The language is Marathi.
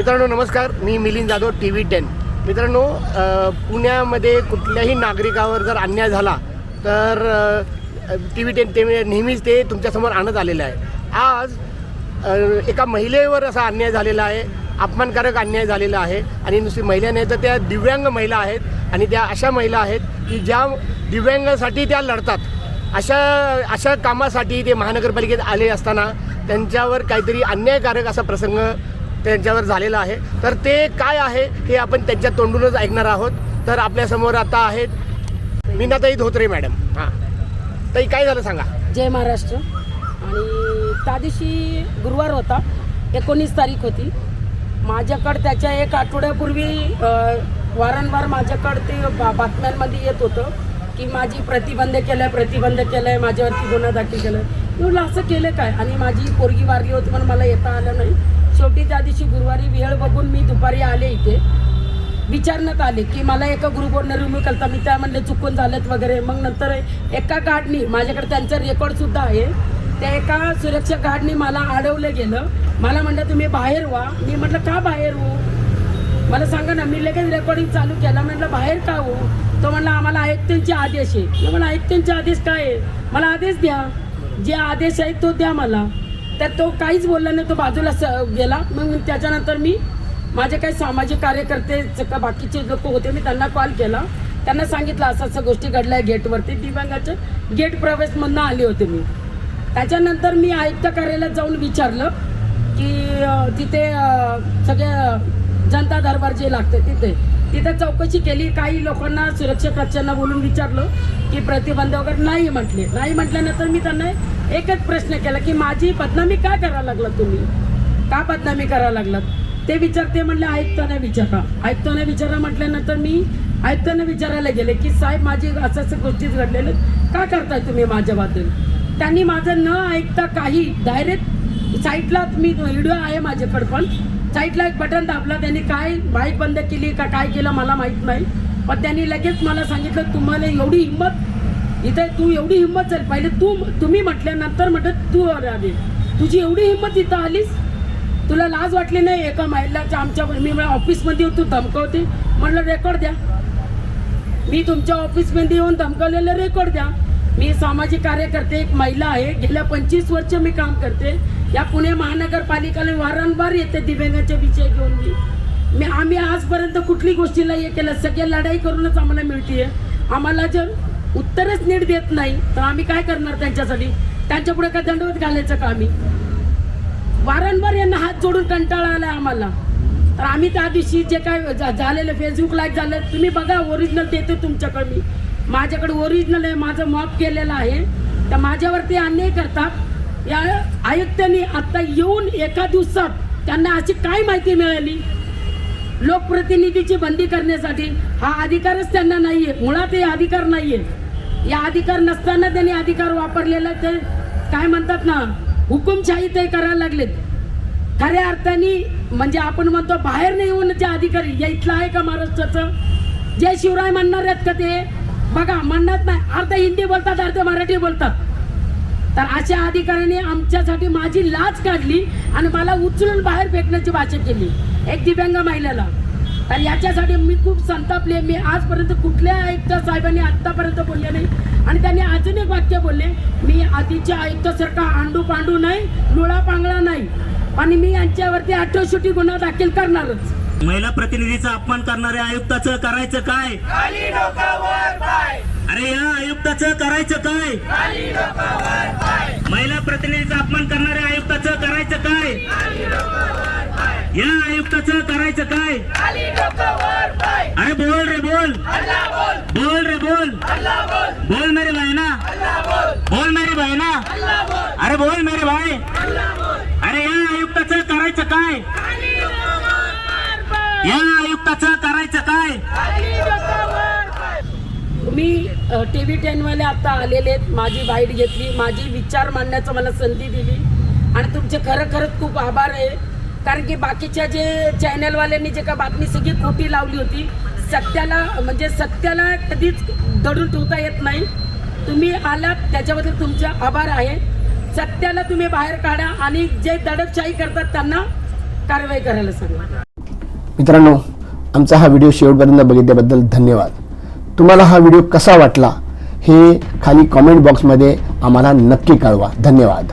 मित्रांनो नमस्कार. मी Milind Jadhav T V ten. मित्रांनो पुण्यामध्ये कुठल्याही नागरिकावर जर अन्याय झाला तर टी व्ही टेन ते नेहमीच ते तुमच्यासमोर आणत आलेलं आहे. आज एका महिलेवर असा अन्याय झालेला आहे अपमानकारक अन्याय झालेला आहे आणि नुसती महिला नाही तर त्या दिव्यांग महिला आहेत आणि त्या अशा महिला आहेत की ज्या दिव्यांगासाठी त्या लढतात. अशा अशा कामासाठी ते महानगरपालिकेत आले असताना त्यांच्यावर काहीतरी अन्यायकारक असा प्रसंग त्यांच्यावर झालेला आहे. तर ते काय आहे हे आपण त्यांच्या तोंडूनच ऐकणार आहोत. तर आपल्यासमोर आता आहेत मीनाताई धोत्रे मॅडम. हां. ताई काय झालं सांगा? जय महाराष्ट्र. आणि त्या दिवशी गुरुवार होता. एकोणीस तारीख होती. माझ्याकडं त्याच्या एक आठवड्यापूर्वी वारंवार माझ्याकडं ते बा बातम्यांमध्ये येत होतं की माझी प्रतिबंध केलं आहे प्रतिबंध केलं आहे माझ्यावरती गुन्हा दाखल केला आहे मी म्हटलं असं केलं काय? आणि माझी पोरगी वारली होती म्हणून मला येता आलं नाही. शेवटी त्या दिवशी गुरुवारी वेळ बघून मी दुपारी आले इथे. विचारण्यात आले की मला एका ग्रुपवरनं रिमूव्ह करता मी त्या म्हणले चुकून झालेत वगैरे. मग नंतर एका गार्डनी माझ्याकडे त्यांचं रेकॉर्डसुद्धा आहे. त्या एका सुरक्षा गार्डनी मला अडवलं गेलं. मला म्हणलं तुम्ही बाहेर व्हा. मी म्हटलं का बाहेर हो मला सांगा ना मी लगेच रेकॉर्डिंग चालू केलं. म्हटलं बाहेर का हो तो म्हणला आम्हाला आयुक्तांचे आदेश आहे. मी मला आयुक्तांचे आदेश काय आहे? मला आदेश द्या. जे आदेश आहेत तो द्या मला. तर तो काहीच बोलला नाही तो बाजूला स- गेला. मग त्याच्यानंतर मी माझे काही सामाजिक कार्यकर्ते का बाकीचे लोक होते मी त्यांना कॉल केला. त्यांना सांगितलं असं असं गोष्टी घडल्या गेटवरती. दिव्यांगाच्या गेट प्रवेशमधनं आले होते मी. त्याच्यानंतर मी आयुक्त कार्यालयात जाऊन विचारलं की तिथे सगळे जनता दरबार जे लागते तिथे तिथे चौकशी केली. काही लोकांना सुरक्षा कक्षांना बोलून विचारलं की प्रतिबंध वगैरे नाही म्हटले. नाही म्हटल्यानंतर मी त्यांना एकच प्रश्न केला की माझी बदनामी का करायला लागला तुम्ही? का बदनामी करायला लागलात? ते विचारते म्हणले ऐकताना विचारा. ऐकताना विचारा म्हटल्यानंतर मी ऐकताना विचारायला गेले की साहेब माझी असं असं गोष्टीच घडलेलं का करताय तुम्ही माझ्याबद्दल त्यांनी माझं न ऐकता काही डायरेक्ट साईटला मी व्हिडिओ आहे माझ्याकडे पण. साईटला एक बटन दाबला त्यांनी काय बाईक बंद केली का काय केलं मला माहीत नाही. पण त्यांनी लगेच मला सांगितलं तुम्हाला एवढी हिंमत इथे तू एवढी हिंमत झाली पहिले तू तुम्ही म्हटल्यानंतर म्हटलं तू आली तुझी एवढी हिंमत इथं आलीस? तुला लाज वाटली नाही? एका महिलाच्या आमच्या मी ऑफिसमध्ये तू धमकवते. म्हटलं रेकॉर्ड द्या. मी तुमच्या ऑफिसमध्ये येऊन धमकवलेलं रेकॉर्ड द्या. मी सामाजिक कार्यकर्ते एक महिला आहे. गेल्या पंचवीस वर्ष मी काम करते. या पुणे महानगरपालिकेला वारंवार येते दिव्यांगाच्या विषय घेऊन मी. मी आम्ही आजपर्यंत कुठली गोष्टीला हे केलं? सगळ्या लढाई करूनच आम्हाला मिळते आम्हाला जर उत्तरच नीट देत नाही तर आम्ही काय करणार त्यांच्यासाठी? त्यांच्या पुढे काय दंडवत घालायचं का आम्ही? वारंवार यांना हात जोडून कंटाळा आला आम्हाला. तर आम्ही त्या दिवशी जे काय झा- झालेलं फेसबुक लाईक झालं तुम्ही बघा ओरिजिनल देते तुमच्याकडे मी. माझ्याकडे ओरिजिनल आहे माझं मॉप केलेलं आहे. तर माझ्यावरती अन्याय करतात. या आयुक्तांनी आता येऊन एका दिवसात त्यांना अशी काय माहिती मिळाली? लोकप्रतिनिधीची बंदी करण्यासाठी हा अधिकारच त्यांना नाहीये. मुळात हे अधिकार नाहीये. या अधिकार नसताना त्यांनी अधिकार वापरलेला ते काय म्हणतात ना हुकुमशाही ते करायला लागलेत. खऱ्या अर्थाने म्हणजे आपण म्हणतो बाहेर नाही येऊन जे अधिकारी या इथलं आहे का महाराष्ट्राचं? जे शिवराय म्हणणार आहेत का ते? बघा म्हणणार नाही. अर्ध हिंदी बोलतात अर्ध मराठी बोलतात. तर अशा अधिकाऱ्यांनी आमच्यासाठी माझी लाच काढली आणि मला उचलून बाहेर फेकण्याची भाषा केली. एक दिव्यांग महिलेला. तर याच्यासाठी मी खूप संतापले मी आजपर्यंत कुठल्या आयुक्त साहेबांनी आत्तापर्यंत बोलले नाही. आणि त्यांनी अजून एक वाक्य बोलले मी आधीच्या आयुक्तासारखा आंडू पांडू नाही लुळा पांगळा नाही. आणि मी यांच्यावरती अठराशुटी गुन्हा दाखल करणारच. महिला प्रतिनिधीचा अपमान करणाऱ्या आयुक्ताचं करायचं काय? अरे या आयुक्ताचं करायचं काय? या आयुक्ताचं करायचं काय? अरे बोल रे बोल. बोल. रे बोल. बोल. मेरे भाई ना बोल. मेरे भाई ना अरे बोल मेरे भाई. अरे या आयुक्ताचं करायचं काय? या आयुक्ताचं करायचं काय? मी टी व्ही टेनवाले आता आलेले आहेत. माझी बाईट घेतली. माझी विचार मांडण्याचं मला संधी दिली. आणि तुमचे खरं खरंच खूप आभार आहे. कारण की बाकीच्या जे चॅनलवाल्यांनी जे का बातमी सगळी खोटी लावली होती सत्याला म्हणजे सत्याला कधीच दडून ठेवता येत नाही. तुम्ही आलात त्याच्याबद्दल तुमचे आभार आहे. सत्याला तुम्ही बाहेर काढा आणि जे दडपशाही करतात त्यांना कारवाई करायला सांगा. मित्रांनो आमचा हा व्हिडिओ शेवटपर्यंत बघितल्याबद्दल धन्यवाद. तुम्हाला हा व्हिडिओ कसा वाटला हे खाली कॉमेंट बॉक्समध्ये आम्हाला नक्की कळवा. धन्यवाद.